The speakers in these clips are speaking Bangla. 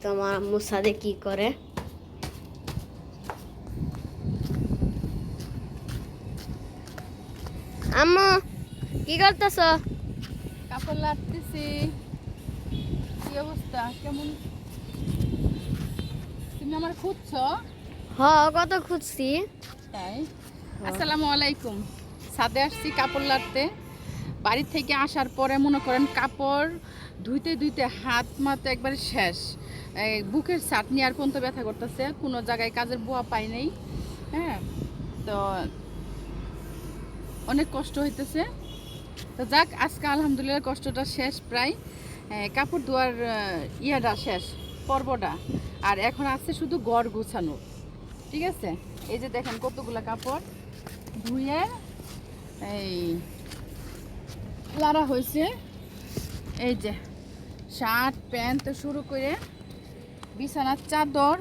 তো আমার আম্মু সাদে কি করে? আম্মু কি করতেছ? কাপড় লাটতেছি। কি অবস্থা? কেমন? তুমি আমার খুঁজছো? হ কত খুঁজছি। তাই? আসসালামু আলাইকুম। ছাদে আসছি কাপড় লাটতে। বাড়ি থেকে আসার পরে মনে করেন কাপড় ধুইতে ধুইতে হাত মাতে একবারে শেষ। বুকের চাটনি আর পর্যন্ত ব্যথা করতেছে? কোনো জায়গায় কাজের বোয়া পাই নেই। হ্যাঁ তো অনেক কষ্ট হইতেছে। তো যাক, আজকে আলহামদুলিল্লাহ কষ্টটা শেষ প্রায়। কাপড় ধোয়ার ইয়াটা শেষ, পর্বটা। আর এখন আছে শুধু গড় গুছানো। ঠিক আছে? এই যে দেখেন কতগুলা কাপড়। ধুয়ে, এই লারা হয়েছে। এই যে শার্ট প্যান্ট শুরু করে বিছানার চাদর।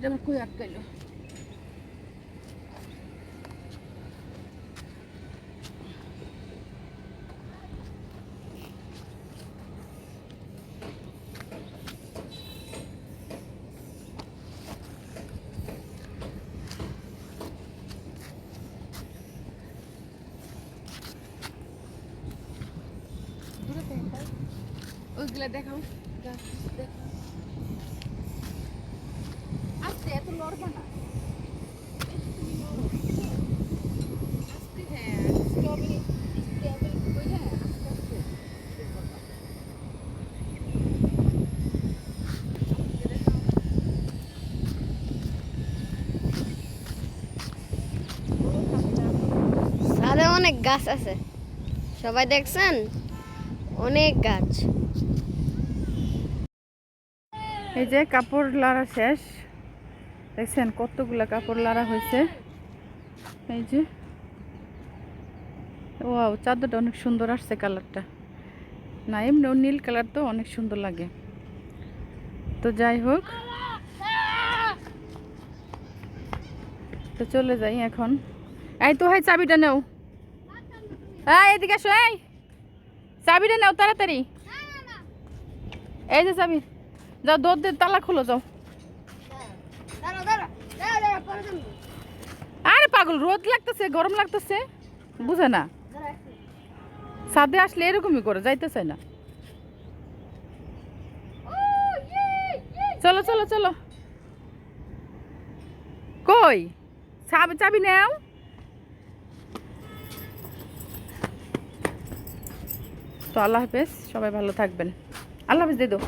যেমন খুঁজে আটকাইলো ওইগুলা দেখাও। আস্তে এত লড়বা না। অনেক গাছ আছে। সবাই দেখছেন? অনেক গাছ। এই যে কাপড় লাড়া শেষ। দেখছেন কতগুলা কাপড় লাড়া হয়েছে। এই যে। ও চাদরটা অনেক সুন্দর আসছে কালারটা। না, এমনি নীল কালার তো অনেক সুন্দর লাগে। তো যাই হোক। তো চলে যাই এখন। এই তো হয় চাবিটা নেও। হ্যাঁ এদিকে আসো, এই। চাবিটা নাও, তাড়াতাড়ি। এই যে চাবি। যাও, দৌড় দিয়ে তালা খুলো, যাও। আরে পাগল, রোদ লাগতেছে, গরম লাগতেছে, বুঝে না। সাদে আসলে এরকমই করে যাইতে চাই না। চলো চলো চলো। কই? চাবি চাবি নেও। তো আল্লাহ হাফেজ, সবাই ভালো থাকবেন। আল্লাহ হাফেজ, দিয়ে দাও।